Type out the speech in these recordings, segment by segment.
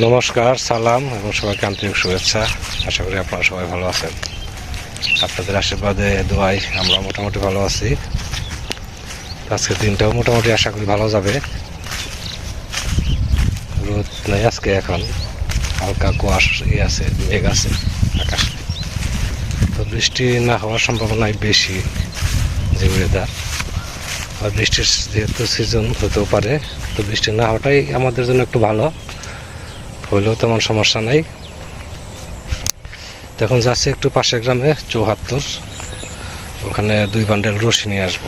নমস্কার, সালাম এবং সবাইকে আন্তরিক শুভেচ্ছা। আশা করি আপনারা সবাই ভালো আছেন। আপনাদের আশীর্বাদে দোয়াই আমরা মোটামুটি ভালো আছি। আজকের দিনটাও মোটামুটি আশা করি ভালো যাবে। রোদ নেই আজকে এখন। হালকা কুয়াশ ইয়ে আছে, মেঘ আছে আকাশে। তো বৃষ্টি না হওয়ার সম্ভাবনাই বেশি যে ওয়েদার আর বৃষ্টির যেহেতু সিজন হতেও পারে, তো বৃষ্টি না হওয়াটাই আমাদের জন্য একটু ভালো। হইলেও তেমন সমস্যা নাই। তখন যাচ্ছি একটু পাশের গ্রামে, চৌহাত্তর। ওখানে দুই বান্ডেল রশি নিয়ে আসব।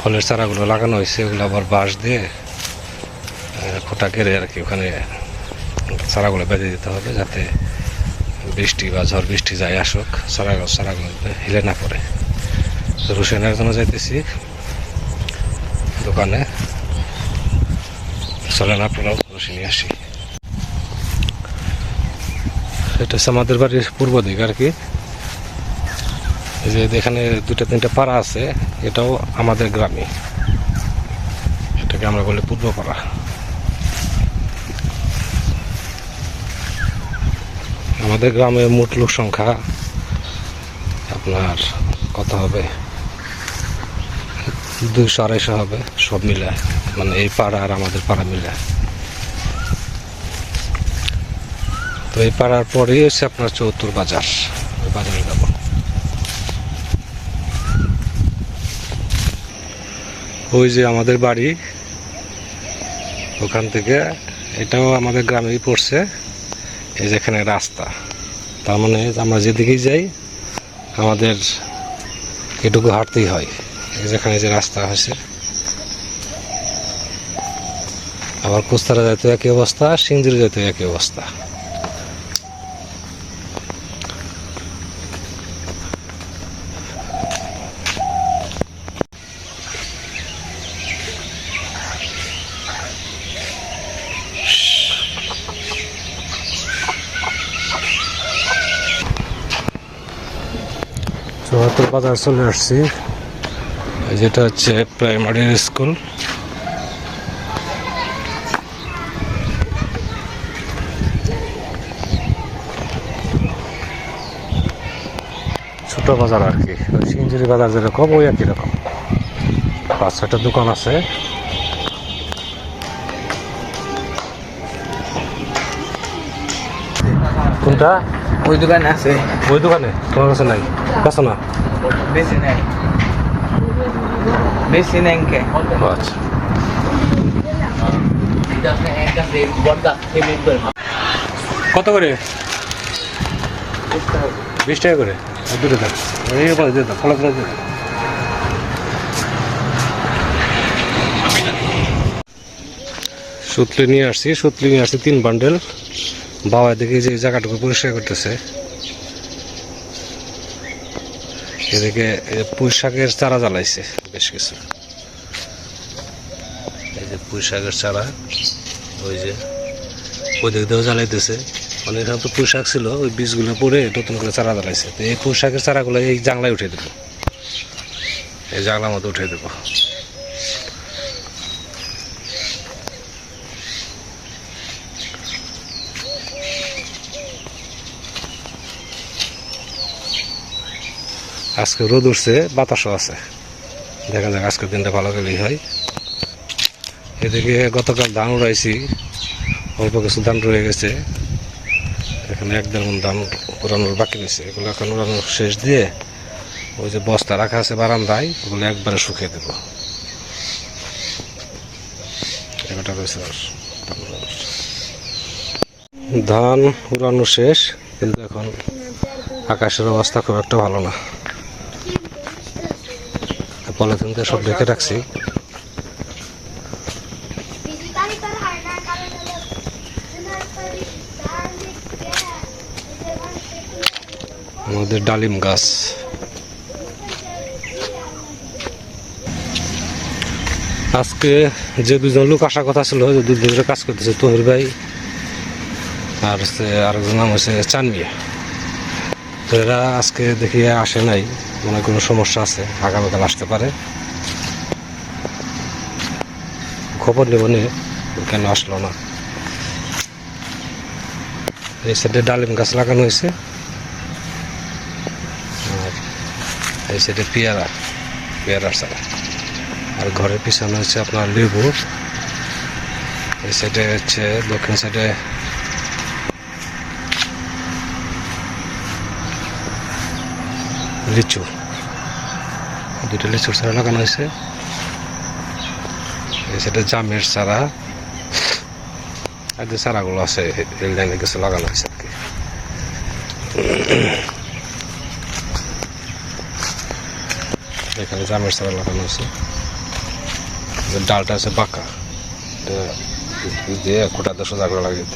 ফলের চারাগুলো লাগানো হয়েছে, ওগুলো আবার বাঁশ দিয়ে খোটা কেড়ে আর কি ওখানে চারাগুলো বেঁধে দিতে হবে যাতে বৃষ্টি বা ঝড় বৃষ্টি যায় আসুক চারাগুলো চারাগুলো হিলে না পড়ে। রশি আনার জন্য যাইতেছি দোকানে। চলেন আপনারাও রশি নিয়ে আসি। এটা হচ্ছে আমাদের বাড়ির পূর্ব দিক আর কি। যে এখানে দুটা তিনটা পাড়া আছে, এটাও আমাদের গ্রামে এটাকে আমরা বলি পূর্ব পাড়া। আমাদের গ্রামে মোট লোক সংখ্যা, আপনার কত হবে? দুশো আড়াইশো হবে, সব মিলে। মানে এই পাড়া আর আমাদের পাড়া মিলে। তো এই পাড়ার পরেই হচ্ছে আপনার চৌত্তর বাজার বাজারে যাব। ওই যে আমাদের বাড়ি, ওখান থেকে এটাও আমাদের গ্রামেই পড়ছে, এই যেখানে রাস্তা। তার মানে আমরা যেদিকেই যাই, আমাদের এটুকু হাঁটতেই হয়, এই যেখানে যে রাস্তা হয়েছে। আবার কুস্তারা যাইতে একই অবস্থা সিংজুরি যাইতে একই অবস্থা। চুয়াত্তর বাজার চলে আসছি। যেটা হচ্ছে প্রাইমারি স্কুল ছোট বাজার আর কি। সিঞ্জুরি বাজার যেরকম, ওই একই রকম। পাঁচ ছয়টা দোকান আছে। কোনটা? ওই দোকানে আছে। ওই দোকানে? তোমার কাছে নাই? কাছে না? বেশি নেই। বেশি নেই কে? আচ্ছা। কত করে? বিশ টাকা করে। দুটো দাম এই বলে দিয়ে দাও ফলো করে দিয়ে সুতলি নিয়ে আসছি সুতলি নিয়ে আসছি তিন বান্ডেল। বাবা দেখি যে জায়গাটুকু পরিষ্কার করতেছে। এদিকে পুঁই শাকের চারা জ্বালাইছে, বেশ কিছু। এই যে পুঁই শাকের চারা, ওই যে ওই দিক দিয়েও জ্বালাইতেছে। মানে এখানে তো পুঁই শাক ছিল, ওই বীজগুলো পরে নতুন করে চারা জ্বালাইছে। তো এই পুঁই শাকের চারাগুলো এই জাংলায় উঠে দেবো। এই জাংলার মতো উঠে দেবো। আজকে রোদ উঠছে, বাতাসও আছে। দেখা যাক আজকের দিনটা ভালো গেলেই হয়। এদিকে গতকাল ধান উড়াইছি, অল্প কিছু ধান রয়ে গেছে। এখানে এক দেড় মন ধান উড়ানোর বাকি রয়েছে। এগুলো এখন উড়ানোর শেষ দিয়ে ওই যে বস্তা রাখা আছে বারান্দায়, ওগুলো একবারে শুকিয়ে দেবো। এগারোটা রয়েছে। ধান উড়ানো শেষ, কিন্তু এখন আকাশের অবস্থা খুব একটা ভালো না। পলিথিন দিয়ে সব ঢেকে রাখছি। আমাদের ডালিম গাছ। আজকে যে দুজন লোক আসার কথা ছিল, যে দুজন কাজ করতেছে, তহির ভাই আর হচ্ছে আরেকজন নাম হচ্ছে চানমিয়া। তো এরা আজকে দেখি আসে নাই। মনে কোনো সমস্যা আছে, আগামীকাল আসতে পারে। খবর নেব নিয়ে কেন আসলো না। এই সাইডে ডালিম গাছ লাগানো হয়েছে। আর এই সাইডে পেয়ারা, পেয়ারার চারা। আর ঘরের পিছনে হচ্ছে আপনার লেবু। এই সাইডে হচ্ছে দক্ষিণ সাইডে লিচু। দুটো লিচুর চারা লাগানো হয়েছে। সাইডে জামের চারা। আর যে চারাগুলো আছে এই লাইনে কিছু লাগানো হয়েছে আর কি। এখানে জামের চারা লাগানো আছে ডালটা আছে বাঁকা দিয়ে কোটাতে সোজা করে লাগিয়ে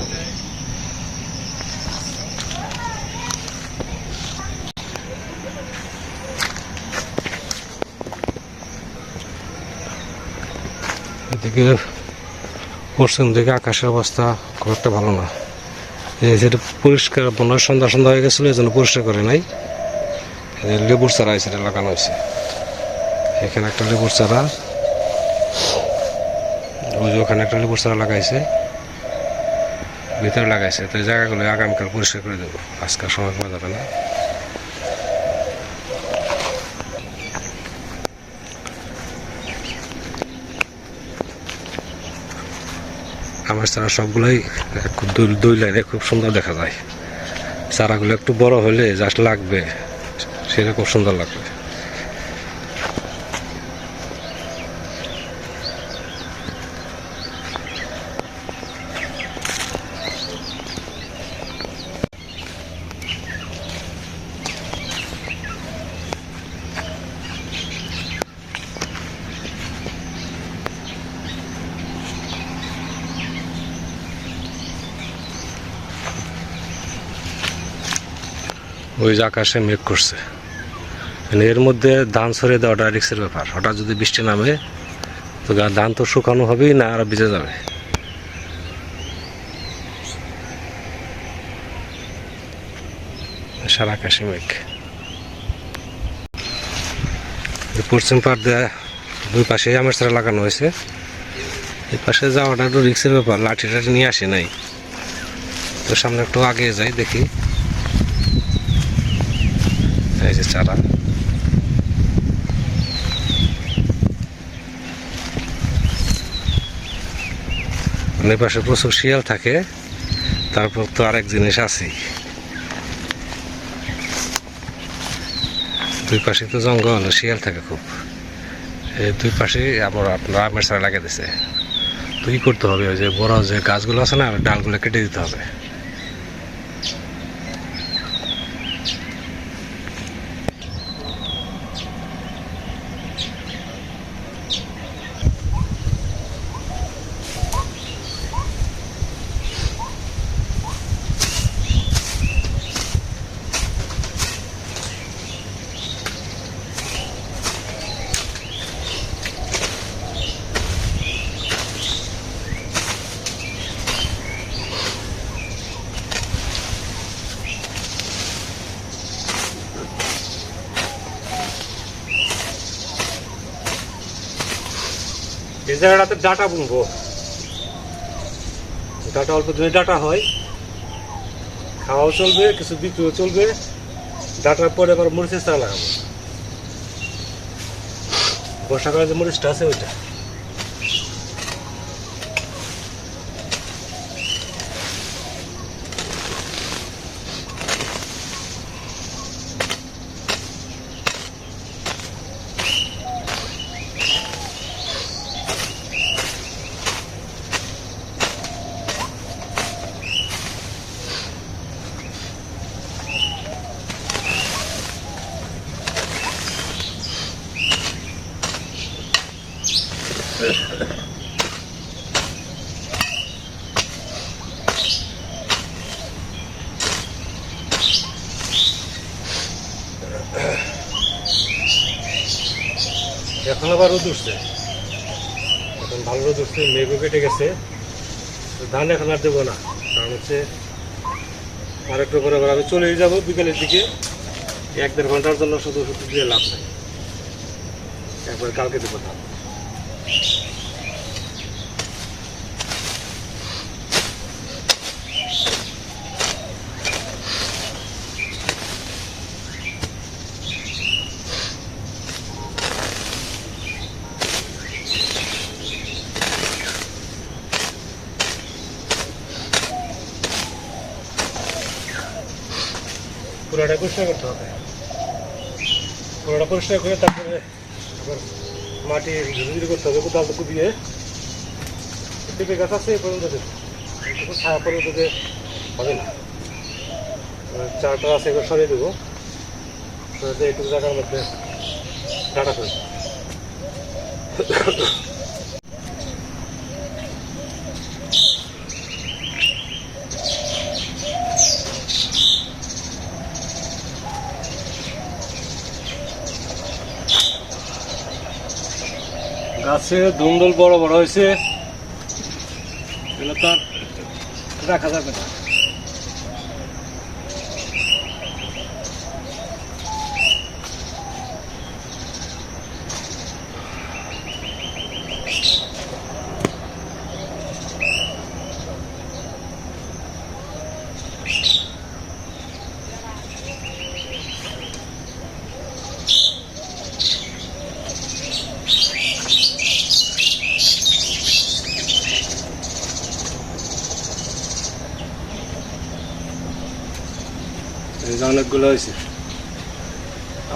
এদিকে পশ্চিম দিকে আকাশের অবস্থা খুব একটা ভালো না। যেটা পরিষ্কার, মনে হয় সন্ধ্যা সন্ধ্যা হয়ে গেছিল, এই জন্য পরিষ্কার করে নাই। লেবুর চারা সেটা লাগানো হয়েছে। এখানে একটা লেবুর চারা। ওই ওখানে একটা লেবুর চারা লাগাইছে। ভিতরে লাগাইছে। তো জায়গাগুলো আগামীকাল পরিষ্কার করে দেবো। আজকাল সময় পাওয়া যাবে না। আমার চারা সবগুলাই দুই লাইনে খুব সুন্দর দেখা যায়। চারাগুলো একটু বড় হলে জাস্ট লাগবে, সেটা খুব সুন্দর লাগবে। ওই যে আকাশে মেঘ করছে। মানে এর মধ্যে ধান সরিয়ে দেওয়াটা রিক্সের ব্যাপার। হঠাৎ যদি বৃষ্টি নামে, তো ধান তো শুকানো হবেই, না আর ভিজে যাবে। সারা আকাশে মেঘ। পশ্চিম পাড় দুই পাশে আমের চারা লাগানো হয়েছে। এই পাশে যাওয়াটা একটু রিক্সের ব্যাপার লাঠি টাঠি নিয়ে আসি নাই। তো সামনে একটু আগে যাই দেখি এই যে চারা মানে পাশে প্রচুর শিয়াল থাকে, তারপর তো আরেক জিনিস আছেই। দুই পাশে তো জঙ্গল, শিয়াল থাকে খুব। দুই পাশে আবার আপনার আমের চারা লাগিয়ে দিছে। তো ই করতে হবে, ওই যে বড় যে গাছগুলো আছে না ডালগুলো কেটে দিতে হবে। জায়গাটাতে ডাটা বুনবো। ডাটা অল্প দিনে ডাটা হয়। খাওয়াও চলবে, কিছু বিক্রিও চলবে। ডাটার পরে আবার মরিচের চা লাগাবো। বর্ষাকালে যে মরিচটা আছে ওইটা এখন আবার রোদ উঠছে। এখন ভালো রোদ উঠছে, মেঘও কেটে গেছে। ধান এখন আর দেবো না। কারণ হচ্ছে আর একটু করে আমি চলে যাব বিকেলের দিকে। এক দেড় ঘণ্টার জন্য শুধু শুধু দিয়ে লাভ নেই। একবার কালকে দেবো ধান। পুরোটা পরিষ্কার করতে হবে। পুরোটা পরিষ্কার করে তারপরে আবার মাটি ধীরে করতে হবে, কোথাও টুকু দিয়ে। পেঁপে গাছ আছে এই পর্যন্ত ছায়া পর্যন্ত হবে না। চারটা আছে, এবার সরিয়ে দেবো। এইটুকু জায়গার মধ্যে ডাটা করে দেবো। গাছে দুমদল বড় বড় হয়েছে এগুলো তো আর রাখা যাবে না এই যে অনেকগুলো হয়েছে।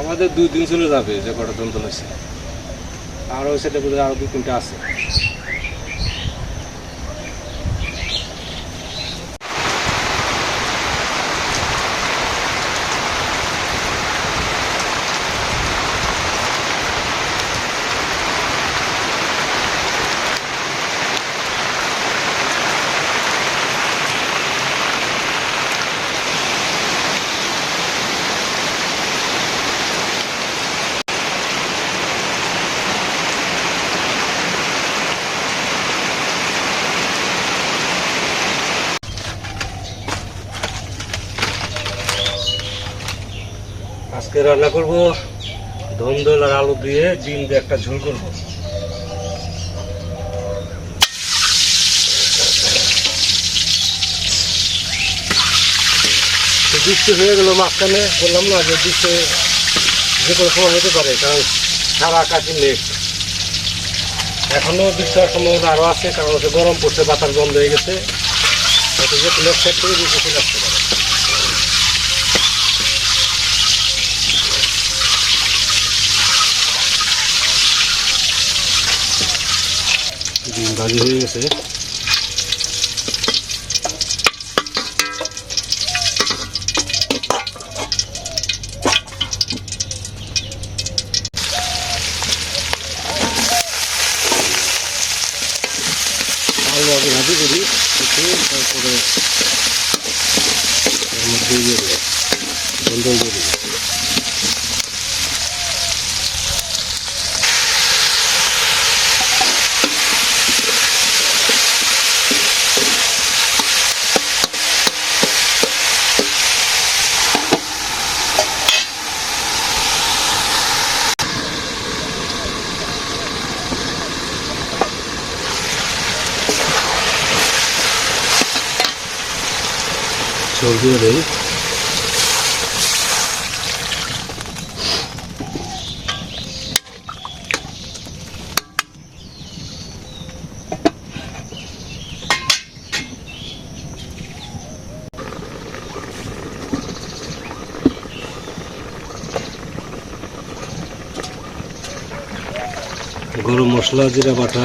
আমাদের দুই দিন চলে যাবে যে কটা দন্ত হয়েছে। আরও সেটা আরও দু তিনটা আছে। আজকে রান্না করব ধন্দল আর আলু দিয়ে ডিম দিয়ে একটা ঝোল করব। বৃষ্টি হয়ে গেল মাঝখানে, বললাম না যে বৃষ্টি যে কোনো সময় হতে পারে, কারণ সারা কাটি মেঘ। এখনও বৃষ্টি হওয়ার সম্ভাবনা আরও আছে, কারণ হচ্ছে গরম পড়ছে, বাতাস বন্ধ হয়ে গেছে। যে কোনো বৃষ্টি আসতে ভাজি হয়ে গেছে আলু আগে ভাজি করি একটু তারপরে এর মধ্যে দিয়ে দিয়ে দেই গরম মশলা জিরা বাটা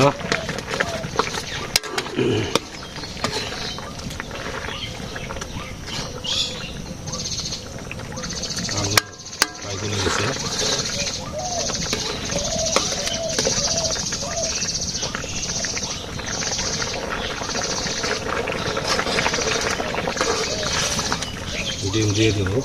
আলু ফ্রাই করে গেছে ডিম দিয়ে দেবো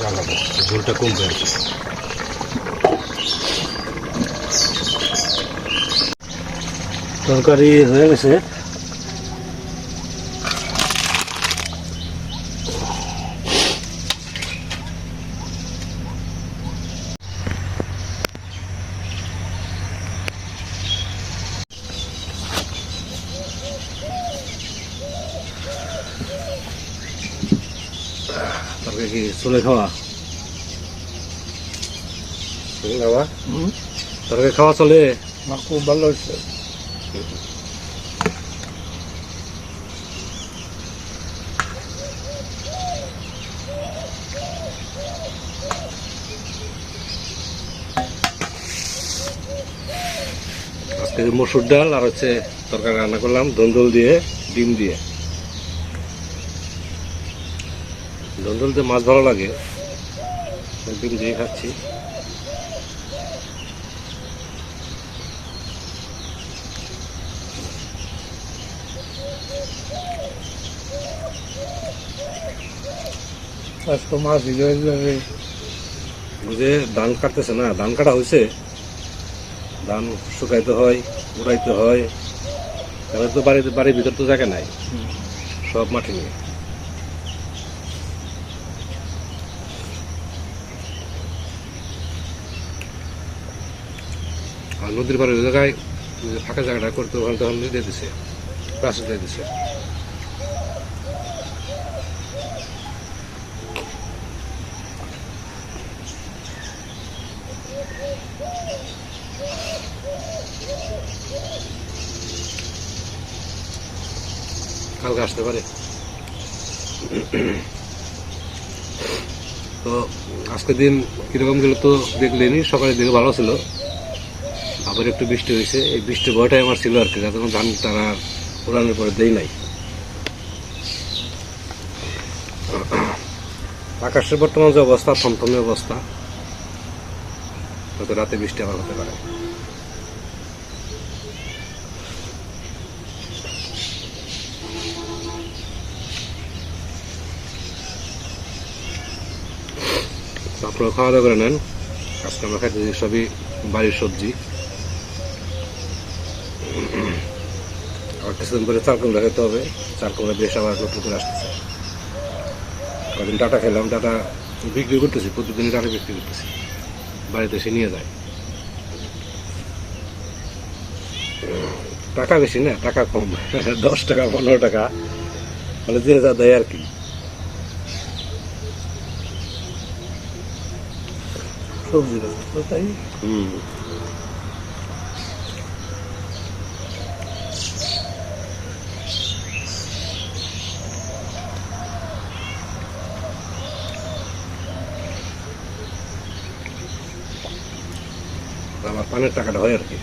জ্বালাবো ঝোলটা কমবে আর কি তরকারি হয়ে গেছে। চলে খাওয়া? খাওয়া? তরকারি খাওয়া চলে? খুব ভালো হয়েছে। আজকে মসুর ডাল আর হচ্ছে তরকারি রান্না করলাম, দন্দল দিয়ে, ডিম দিয়ে। দন্দল দিয়ে মাছ ভালো লাগে। ডিম দিয়ে খাচ্ছি। বুঝে ধান কাটতেছে না, ধান কাটা হয়েছে ধান শুকাইতে হয়, উড়াইতে হয়। তাহলে তো বাড়িতে বাড়ির ভিতর তো জায়গা নাই। সব মাটি নিয়ে। আর নদীর পাড়ে ওই জায়গায় ফাঁকা জায়গাটা করতে ওখানে তখন দিয়ে দিছে। কালকে আসতে পারে তো, আজকের দিন কীরকম গেল তো দেখলেনি, সকালের দিকে ভালো ছিল। আবার একটু বৃষ্টি হয়েছে, এই বৃষ্টি ভয়টাই আমার ছিল আর কি যাতে ধান তারা উড়ানোর পরে দেই নাই। আকাশের বর্তমান যে অবস্থা, থমথমে অবস্থা, হয়তো রাতে বৃষ্টি আবার হতে পারে। আপনারা খাওয়া দাওয়া করে নেন। আজকে আমরা খাইতে সবই বাড়ির সবজি আবার কিছুদিন পরে চাল কুমড়া খেতে হবে। চাল কুমড়া বেশ আবার নতুন করে আসতেছে। কদিন ডাটা খেলাম ডাটা বিক্রি করতেছি প্রতিদিনই ডাটা বিক্রি করতেছি। বাড়িতে এসে নিয়ে যায়। টাকা বেশি না টাকা কম। দশ টাকা পনেরো টাকা। মানে যে যা দেয় আর কি। সবজি হুম। পানের টাকাটা হয় আর কি।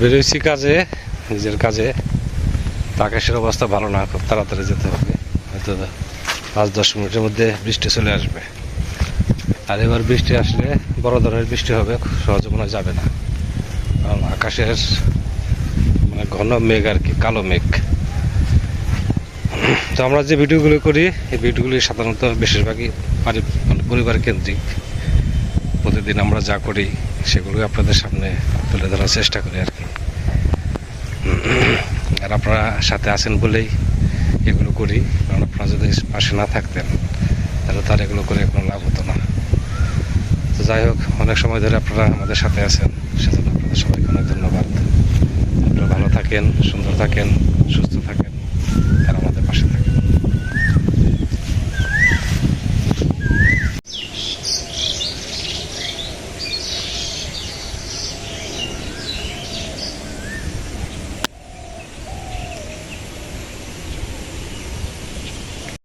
বেরোইছি কাজে, নিজের কাজে। আকাশের অবস্থা ভালো না, খুব তাড়াতাড়ি যেতে হবে। হয়তো পাঁচ দশ মিনিটের মধ্যে বৃষ্টি চলে আসবে। আর এবার বৃষ্টি আসলে বড় ধরনের বৃষ্টি হবে সহজে মনে যাবে না। কারণ আকাশের মানে ঘন মেঘ আর কি, কালো মেঘ। তো আমরা যে ভিডিওগুলো করি, এই ভিডিওগুলি সাধারণত বেশিরভাগই মানে পরিবার কেন্দ্রিক। প্রতিদিন আমরা যা করি, সেগুলো আপনাদের সামনে তুলে ধরার চেষ্টা করি আর কি। আর আপনারা সাথে আছেন বলেই এগুলো করি, কারণ আপনারা যদি পাশে না থাকতেন, তাহলে তার এগুলো করে কোনো লাভ হতো না। তো যাই হোক, অনেক সময় ধরে আপনারা আমাদের সাথে আছেন, সেজন্য আপনাদের সবাইকে অনেক ধন্যবাদ। আপনারা ভালো থাকেন, সুন্দর থাকেন, সুস্থ থাকেন আর আমাদের পাশে থাকেন